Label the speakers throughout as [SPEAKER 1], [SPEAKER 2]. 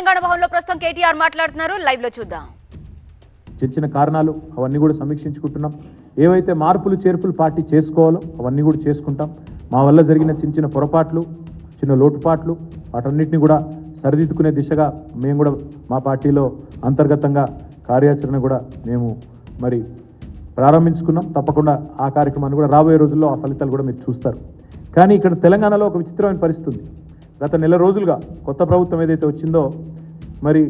[SPEAKER 1] తెలంగాణ భవన్లో ప్రస్తుతం కేటీఆర్ మాట్లాడుతున్నారు. లైవ్లో చూద్దాం.
[SPEAKER 2] చిన్న చిన్న కారణాలు అవన్నీ కూడా సమీక్షించుకుంటున్నాం. ఏవైతే మార్పులు చేర్పులు పార్టీ చేసుకోవాలో అవన్నీ కూడా చేసుకుంటాం. మా వల్ల జరిగిన చిన్న చిన్న పొరపాట్లు చిన్న లోటుపాట్లు వాటన్నిటిని కూడా సరిదిద్దుకునే దిశగా మేము కూడా మా పార్టీలో అంతర్గతంగా కార్యాచరణ కూడా మేము మరి ప్రారంభించుకున్నాం. తప్పకుండా ఆ కార్యక్రమాన్ని కూడా రాబోయే రోజుల్లో ఆ ఫలితాలు కూడా మీరు చూస్తారు. కానీ ఇక్కడ తెలంగాణలో ఒక విచిత్రమైన పరిస్థితి ఉంది. గత నెల రోజులుగా కొత్త ప్రభుత్వం ఏదైతే వచ్చిందో మరి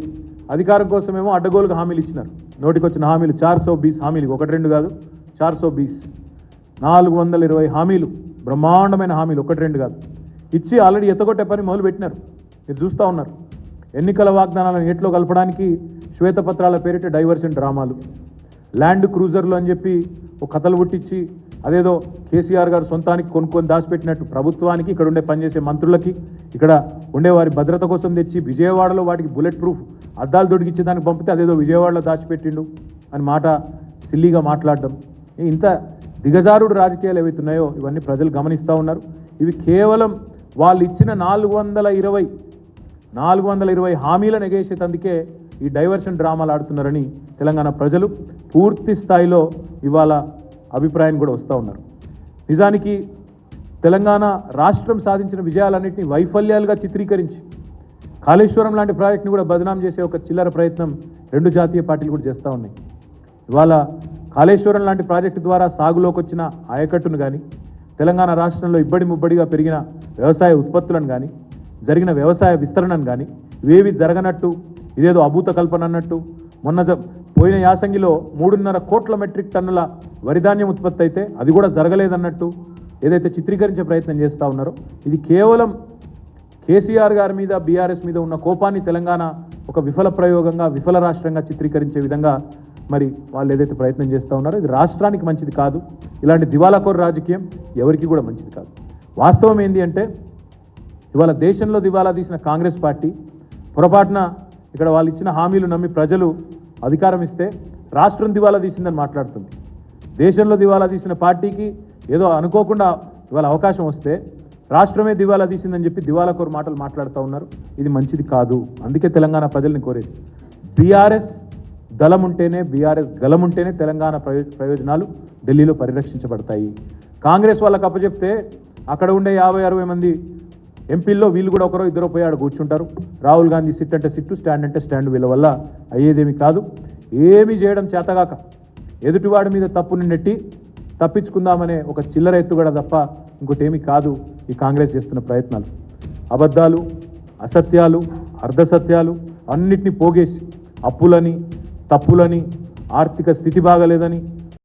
[SPEAKER 2] అధికారం కోసమేమో అడ్డగోలుగా హామీలు ఇచ్చినారు. నోటికొచ్చిన హామీలు చార్ సో బీస్ హామీలు ఒకటి రెండు కాదు చార్ సో బీస్. నాలుగు వందల ఇరవై హామీలు బ్రహ్మాండమైన హామీలు ఒకటి రెండు కాదు. ఇచ్చి ఆల్రెడీ ఎత్తగొట్టే పని మొదలుపెట్టినారు మీరు చూస్తూ ఉన్నారు. ఎన్నికల వాగ్దానాలను ఏట్లో కలపడానికి శ్వేతపత్రాల పేరిట డైవర్షన్ డ్రామాలు. ల్యాండ్ క్రూజర్లు అని చెప్పి ఒక కథలు పుట్టించి అదేదో కేసీఆర్ గారు సొంతానికి కొనుక్కొని దాచిపెట్టినట్టు ప్రభుత్వానికి ఇక్కడ ఉండే పనిచేసే మంత్రులకి ఇక్కడ ఉండే వారి భద్రత కోసం తెచ్చి విజయవాడలో వాటికి బుల్లెట్ ప్రూఫ్ అద్దాలు దొడికిచ్చే దానికి పంపితే అదేదో విజయవాడలో దాచిపెట్టిండు అని మాట సిల్లీగా మాట్లాడడం. ఇంత దిగజారుడు రాజకీయాలు ఏవైతున్నాయో ఇవన్నీ ప్రజలు గమనిస్తూ ఉన్నారు. ఇవి కేవలం వాళ్ళు ఇచ్చిన నాలుగు వందల ఇరవై నాలుగు వందల ఇరవై హామీలను ఎగేసేటందుకే ఈ డైవర్షన్ డ్రామాలు ఆడుతున్నారని తెలంగాణ ప్రజలు పూర్తి స్థాయిలో ఇవాళ అభిప్రాయం కూడా వస్తూ ఉన్నారు. నిజానికి తెలంగాణ రాష్ట్రం సాధించిన విజయాలన్నింటినీ వైఫల్యాలుగా చిత్రీకరించి కాళేశ్వరం లాంటి ప్రాజెక్టుని కూడా బదనాం చేసే ఒక చిల్లర ప్రయత్నం రెండు జాతీయ పార్టీలు కూడా చేస్తూ ఉన్నాయి. ఇవాళ కాళేశ్వరం లాంటి ప్రాజెక్టు ద్వారా సాగులోకి వచ్చిన ఆయకట్టును కానీ తెలంగాణ రాష్ట్రంలో ఇబ్బడి ముబ్బడిగా పెరిగిన వ్యవసాయ ఉత్పత్తులను కానీ జరిగిన వ్యవసాయ విస్తరణను కానీ ఇవేవి జరగనట్టు ఇదేదో అభూత కల్పన అన్నట్టు మొన్న పోయిన యాసంగిలో మూడున్నర కోట్ల మెట్రిక్ టన్నుల వరిధాన్యం ఉత్పత్తి అయితే అది కూడా జరగలేదన్నట్టు ఏదైతే చిత్రీకరించే ప్రయత్నం చేస్తూ ఉన్నారో ఇది కేవలం కేసీఆర్ గారి మీద బీఆర్ఎస్ మీద ఉన్న కోపాన్ని తెలంగాణ ఒక విఫల ప్రయోగంగా విఫల రాష్ట్రంగా చిత్రీకరించే విధంగా మరి వాళ్ళు ఏదైతే ప్రయత్నం చేస్తూ ఉన్నారో ఇది రాష్ట్రానికి మంచిది కాదు. ఇలాంటి దివాలాకోరు రాజకీయం ఎవరికి కూడా మంచిది కాదు. వాస్తవం ఏంటి అంటే ఇవాళ దేశంలో దివాలా తీసిన కాంగ్రెస్ పార్టీ పొరపాటున ఇక్కడ వాళ్ళు ఇచ్చిన హామీలు నమ్మి ప్రజలు అధికారం ఇస్తే రాష్ట్రం దివాలా తీసిందని మాట్లాడుతుంది. దేశంలో దివాలా తీసిన పార్టీకి ఏదో అనుకోకుండా ఇవాళ అవకాశం వస్తే రాష్ట్రమే దివాలా తీసిందని చెప్పి దివాలా కోరు మాటలు మాట్లాడుతూ ఉన్నారు. ఇది మంచిది కాదు. అందుకే తెలంగాణ ప్రజల్ని కోరేది. బీఆర్ఎస్ దళం ఉంటేనే బీఆర్ఎస్ గలం ఉంటేనే తెలంగాణ ప్రయోజనాలు ఢిల్లీలో పరిరక్షించబడతాయి. కాంగ్రెస్ వాళ్ళకి అప్పచెప్తే అక్కడ ఉండే యాభై అరవై మంది ఎంపీల్లో వీళ్ళు కూడా ఒకరో ఇద్దరు పోయి ఆడ కూర్చుంటారు. రాహుల్ గాంధీ సిట్ అంటే సిట్టు స్టాండ్ అంటే స్టాండ్ వీళ్ళ వల్ల అయ్యేదేమి కాదు. ఏమీ చేయడం చేతగాక ఎదుటివాడి మీద తప్పుని నెట్టి తప్పించుకుందామనే ఒక చిల్లర ఎత్తుగడ తప్ప ఇంకోటి ఏమీ కాదు ఈ కాంగ్రెస్ చేస్తున్న ప్రయత్నాలు. అబద్ధాలు అసత్యాలు అర్ధసత్యాలు అన్నిటినీ పోగేసి అప్పులని తప్పులని ఆర్థిక స్థితి బాగలేదని